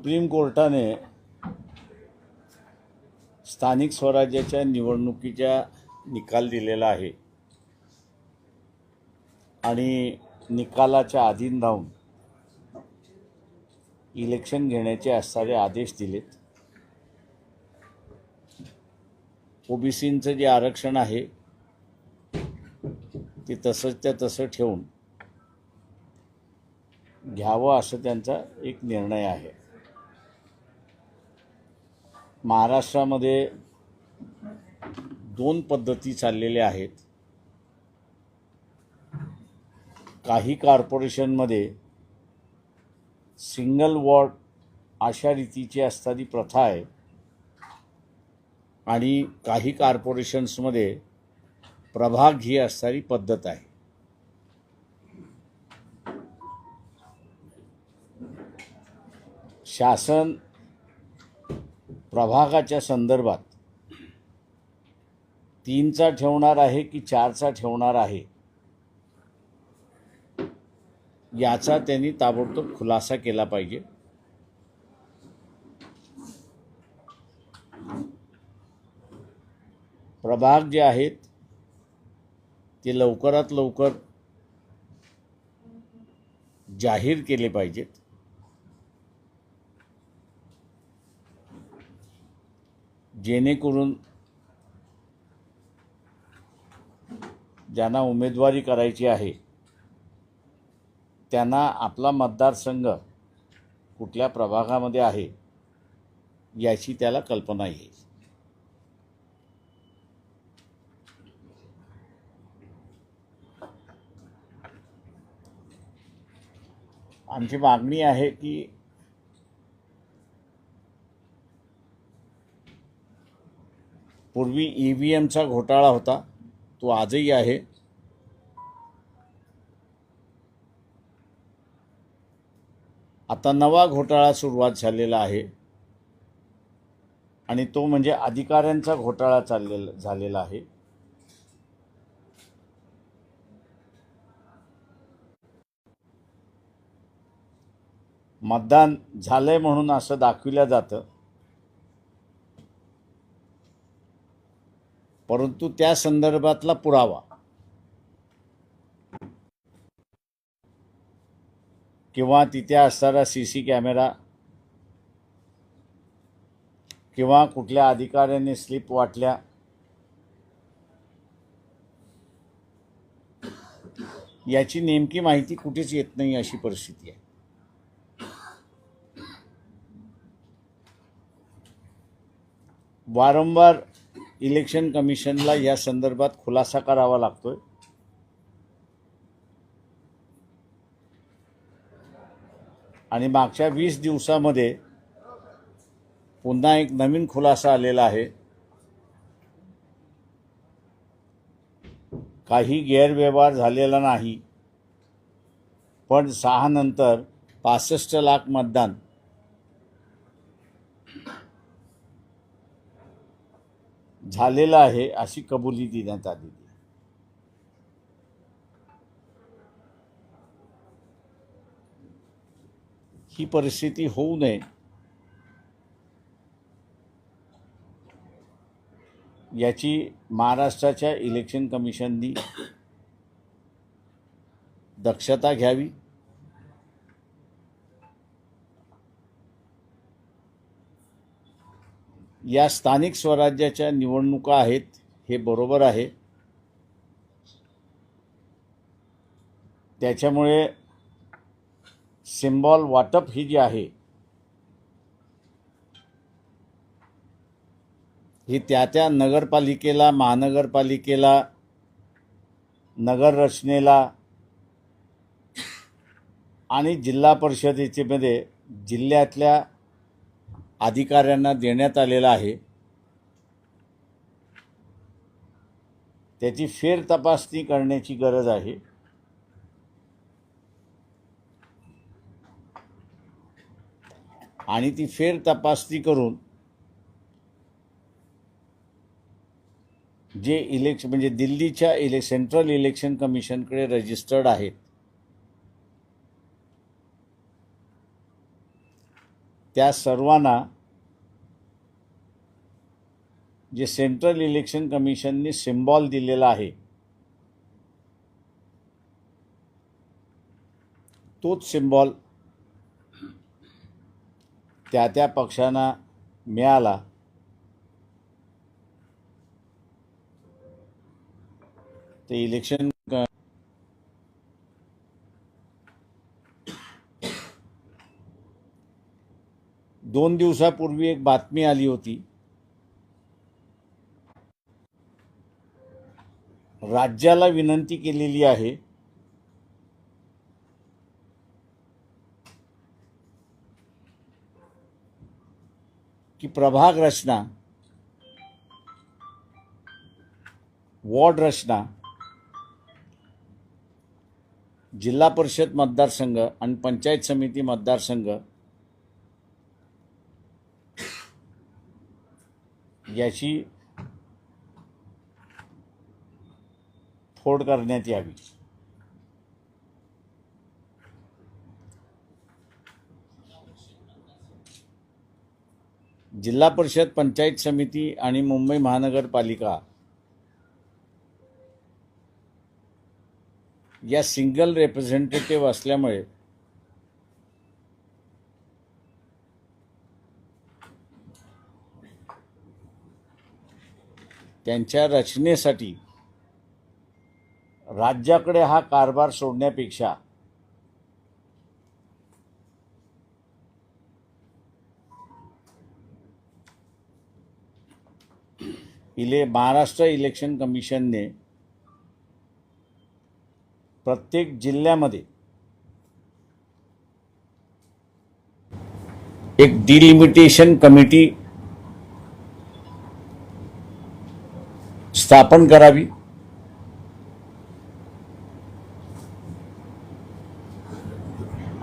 Supreme कोर्टाने स्थानिक स्वराज्याच्या निवडणुकीच्या निकाल दिलेला आहे. आणि निकालाच्या अधीन राहून इलेक्शन घेण्याचे असणारे आदेश दिलेत. ओबीसींचं जे आरक्षण आहे ते तसंच त्या तसं ठेवून घ्यावं असं त्यांचा एक निर्णय आहे. महाराष्ट्रामध्ये दोन पद्धती चाललेल्या आहेत. काही कॉर्पोरेशनमध्ये सिंगल वॉर्ड अशा रीतीची असणारी प्रथा आहे आणि काही कॉर्पोरेशन्समध्ये प्रभाग ही असणारी पद्धत आहे. शासन प्रभागाच्या संदर्भात तीनचा ठेवणार आहे की चारचा ठेवणार आहे? याचा त्यांनी ताबडतोब खुलासा केला पाहिजे. प्रभाग जे आहेत ते लवकरात लवकर जाहीर केले पाहिजेत. जेणेकरून ज्यांना उमेदवारी करायची आहे त्यांना आपला मतदारसंघ कुठल्या प्रभागामध्ये आहे याची त्याला कल्पना येईल आमची मागणी आहे की पूर्वी ई व्ही एमचा घोटाळा होता. तो आजही आहे. आता नवा घोटाळा सुरुवात झालेला आहे. आणि तो म्हणजे अधिकाऱ्यांचा घोटाळा चाललेला झालेला आहे. मतदान झालंय म्हणून असं दाखविलं जातं. परंतु त्या संदर्भातला पुरावा. किंवा तिथे असणारा सी सी कॅमेरा किंवा कुठल्या अधिकाऱ्याने स्लिप वाटल्या. याची नेमकी माहिती कुठेच येत नाही अशी परिस्थिती आहे. वारंवार इलेक्शन कमिशनला या संदर्भात खुलासा करावा लागतोय. आणि मागच्या वीस दिवसामध्ये पुन्हा एक नवीन खुलासा आलेला आहे. काही गैरव्यवहार झालेला नाही. पण सहानंतर पासष्ट लाख मतदान झालेला आहे अशी कबुली देण्यात आलेली ही परिस्थिती होऊ नये. याची महाराष्ट्राच्या इलेक्शन कमिशननी दक्षता घ्यावी. या स्थानिक स्वराज्याच्या निवडणुका आहेत हे बरोबर आहे. त्याच्यामुळे सिम्बॉल वाटप ही जी आहे ही त्या त्या नगरपालिकेला महानगरपालिकेला नगर रचनेला आणि जिल्हा परिषदेचे मध्ये जिल्ह्यातल्या अधिकाऱ्यांना देण्यात आलेला आहे. त्याची फेर तपासणी करण्याची गरज आहे. आणि ती फेर तपासणी करून जे इलेक्श म्हणजे दिल्लीच्या इले सेंट्रल इलेक्शन कमिशनकडे रजिस्टर्ड आहेत. त्या सर्वांना जे सेंट्रल इलेक्शन कमिशनने सिम्बॉल दिलेला आहे तोच सिम्बॉल त्या त्या पक्षांना मिळाला. ते इलेक्शन क- दोन दिवसापूर्वी एक बातमी आली होती. राज्याला विनंती केलेली आहे. की प्रभाग रचना वॉर्ड रचना जिल्हा परिषद मतदारसंघ आणि पंचायत समिती मतदारसंघ याची फोड करण्यात यावी. जिल्हा परिषद पंचायत समिती आणि मुंबई महानगरपालिका या सिंगल रिप्रेझेंटेटिव्ह असल्यामुळे त्यांच्या रचनेसाठी राज्याकडे हा कारभार सोडण्यापेक्षा इले महाराष्ट्र इलेक्शन कमिशनने प्रत्येक जिल्ह्यामध्ये एक डिलिमिटेशन कमिटी स्थापन करावी.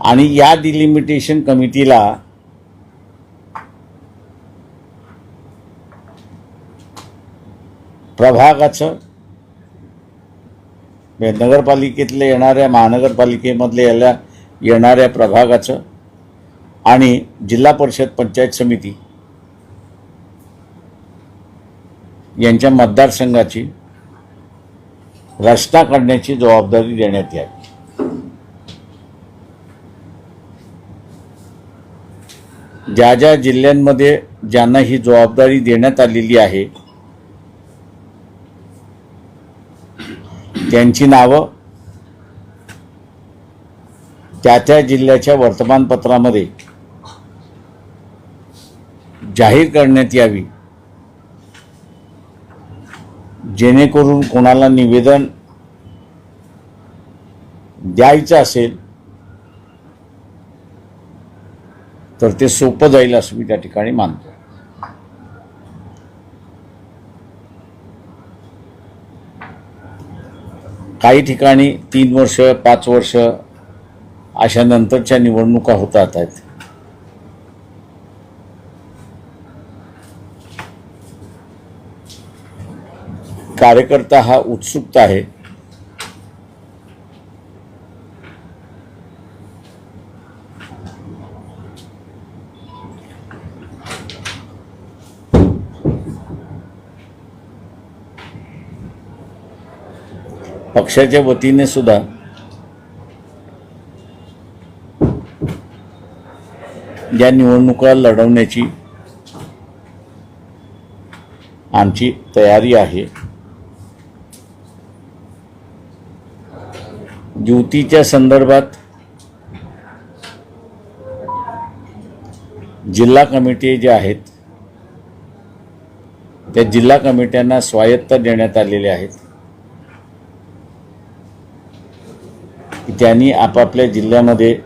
आणि या डिलिमिटेशन कमिटीला प्रभागाचं म्हणजे नगरपालिकेतले येणाऱ्या महानगरपालिकेमधले याला येणाऱ्या प्रभागाचं आणि जिल्हा परिषद पंचायत समिती यांच्या मतदारसंघाची रचना करण्याची जबाबदारी देण्यात यावी. ज्या ज्या जिल्ह्यांमध्ये ज्यांना ही जबाबदारी देण्यात आलेली आहे त्यांची नावं त्या त्या जिल्ह्याच्या वर्तमानपत्रामध्ये जाहीर करण्यात यावी. जेणेकरून कोणाला निवेदन द्यायचं असेल तर ते सोपं जाईल असं मी त्या ठिकाणी मानतो काही ठिकाणी तीन वर्ष पाच वर्ष अशा नंतरच्या निवडणुका होतात आहेत. कार्यकर्ता हा उत्सुकता आहे. पक्षाच्या वतीने सुद्धा या निवडणुका लढवण्याची आमची तयारी आहे. युतीच्या संदर्भात जिल्हा कमिटी जे आहेत त्या जिल्हा कमिट्यांना स्वायत्त देण्यात आलेले आहेत. त्यांनी आपापल्या जिल्ह्यामध्ये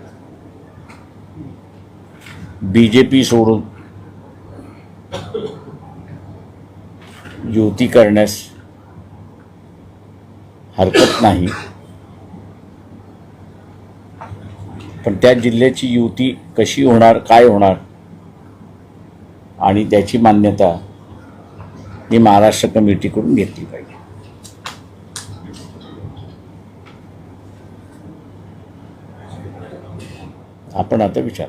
बी जे पी सोडून युती करण्यास हरकत नाही. पण त्या जिल्ह्याची युती कशी होणार काय होणार? आणि त्याची मान्यता ही महाराष्ट्र कमिटीकडून घेतली पाहिजे. आपण आता विचार.